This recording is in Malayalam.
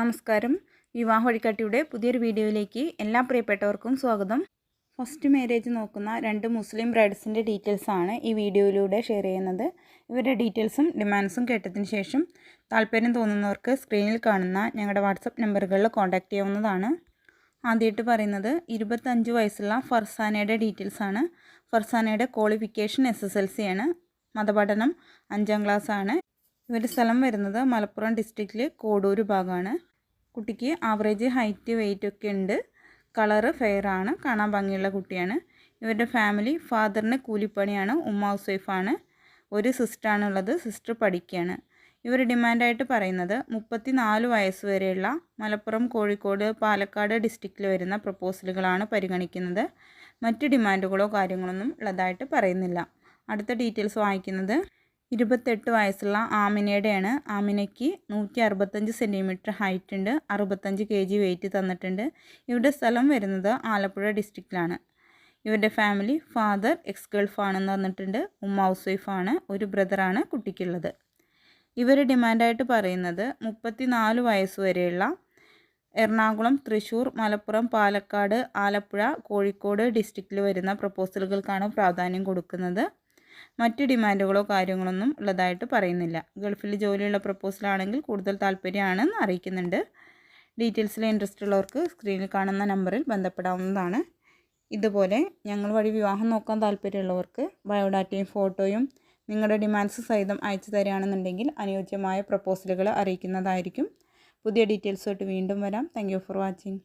നമസ്കാരം. വിവാഹ വഴികാട്ടിയുടെ പുതിയൊരു വീഡിയോയിലേക്ക് എല്ലാ പ്രിയപ്പെട്ടവർക്കും സ്വാഗതം. ഫസ്റ്റ് മാരേജ് നോക്കുന്ന രണ്ട് മുസ്ലിം ബ്രൈഡ്സിന്റെ ഡീറ്റെയിൽസാണ് ഈ വീഡിയോയിലൂടെ ഷെയർ ചെയ്യുന്നത്. ഇവരുടെ ഡീറ്റെയിൽസും ഡിമാൻഡ്സും കേട്ടതിന് ശേഷം താല്പര്യം തോന്നുന്നവർക്ക് സ്ക്രീനിൽ കാണുന്ന ഞങ്ങളുടെ വാട്സപ്പ് നമ്പറുകളിൽ കോൺടാക്റ്റ് ചെയ്യാവുന്നതാണ്. ആദ്യമായിട്ട് പറയുന്നത് ഇരുപത്തഞ്ച് വയസ്സുള്ള ഫർസാനയുടെ ഡീറ്റെയിൽസാണ് ഫർസാനയുടെ qualification S S L C ആണ്. മതപഠനം അഞ്ചാം ക്ലാസ് ആണ്. ഇവരുടെ സ്ഥലം വരുന്നത് മലപ്പുറം ഡിസ്ട്രിക്റ്റിൽ കോടൂർ ഭാഗമാണ്. കുട്ടിക്ക് ആവറേജ് ഹൈറ്റ് വെയിറ്റ് ഒക്കെ ഉണ്ട്. കളറ് ഫെയർ ആണ്. കാണാൻ ഭംഗിയുള്ള കുട്ടിയാണ്. ഇവരുടെ ഫാമിലി ഫാദറിന് കൂലിപ്പണിയാണ്. ഉമ്മ ഹൗസ് വൈഫാണ് ഒരു സിസ്റ്ററാണ് ഉള്ളത്. സിസ്റ്റർ പഠിക്കുകയാണ്. ഇവർ ഡിമാൻഡായിട്ട് പറയുന്നത് മുപ്പത്തി നാല് വയസ്സ് വരെയുള്ള മലപ്പുറം കോഴിക്കോട് പാലക്കാട് ഡിസ്ട്രിക്റ്റിൽ വരുന്ന പ്രപ്പോസലുകളാണ് പരിഗണിക്കുന്നത്. മറ്റ് ഡിമാൻഡുകളോ കാര്യങ്ങളൊന്നും ഉള്ളതായിട്ട് പറയുന്നില്ല. അടുത്ത ഡീറ്റെയിൽസ് വായിക്കുന്നത് ഇരുപത്തെട്ട് വയസ്സുള്ള ആമിനയുടെയാണ്. ആമിനയ്ക്ക് നൂറ്റി അറുപത്തഞ്ച് സെന്റിമീറ്റർ ഹൈറ്റ് ഉണ്ട്. അറുപത്തഞ്ച് കെ ജി വെയിറ്റ് തന്നിട്ടുണ്ട്. ഇവരുടെ സ്ഥലം വരുന്നത് ആലപ്പുഴ ഡിസ്ട്രിക്റ്റിലാണ്. ഇവരുടെ ഫാമിലി ഫാദർ എക്സ് ഗൾഫാണെന്ന് തന്നിട്ടുണ്ട്. ഉമ്മ ഹൗസ് വൈഫാണ്. ഒരു ബ്രദറാണ് കുട്ടിക്കുള്ളത്. ഇവർ ഡിമാൻഡായിട്ട് പറയുന്നത് മുപ്പത്തി നാല് വയസ്സ് വരെയുള്ള എറണാകുളം തൃശ്ശൂർ മലപ്പുറം പാലക്കാട് ആലപ്പുഴ കോഴിക്കോട് ഡിസ്ട്രിക്റ്റിൽ വരുന്ന പ്രപ്പോസലുകൾക്കാണ് പ്രാധാന്യം കൊടുക്കുന്നത്. മറ്റ് ഡിമാൻഡുകളോ കാര്യങ്ങളൊന്നും ഉള്ളതായിട്ട് പറയുന്നില്ല. ഗൾഫിൽ ജോലിയുള്ള പ്രപ്പോസലാണെങ്കിൽ കൂടുതൽ താല്പര്യമാണെന്ന് അറിയിക്കുന്നുണ്ട്. ഡീറ്റെയിൽസിൽ ഇൻട്രസ്റ്റ് ഉള്ളവർക്ക് സ്ക്രീനിൽ കാണുന്ന നമ്പറിൽ ബന്ധപ്പെടാവുന്നതാണ്. ഇതുപോലെ ഞങ്ങൾ വഴി വിവാഹം നോക്കാൻ താല്പര്യമുള്ളവർക്ക് ബയോഡാറ്റയും ഫോട്ടോയും നിങ്ങളുടെ ഡിമാൻഡ്സ് സഹിതം അയച്ചു തരികയാണെന്നുണ്ടെങ്കിൽ അനുയോജ്യമായ പ്രപ്പോസലുകൾ അറിയിക്കുന്നതായിരിക്കും. പുതിയ ഡീറ്റെയിൽസുമായിട്ട് വീണ്ടും വരാം. Thank for watching.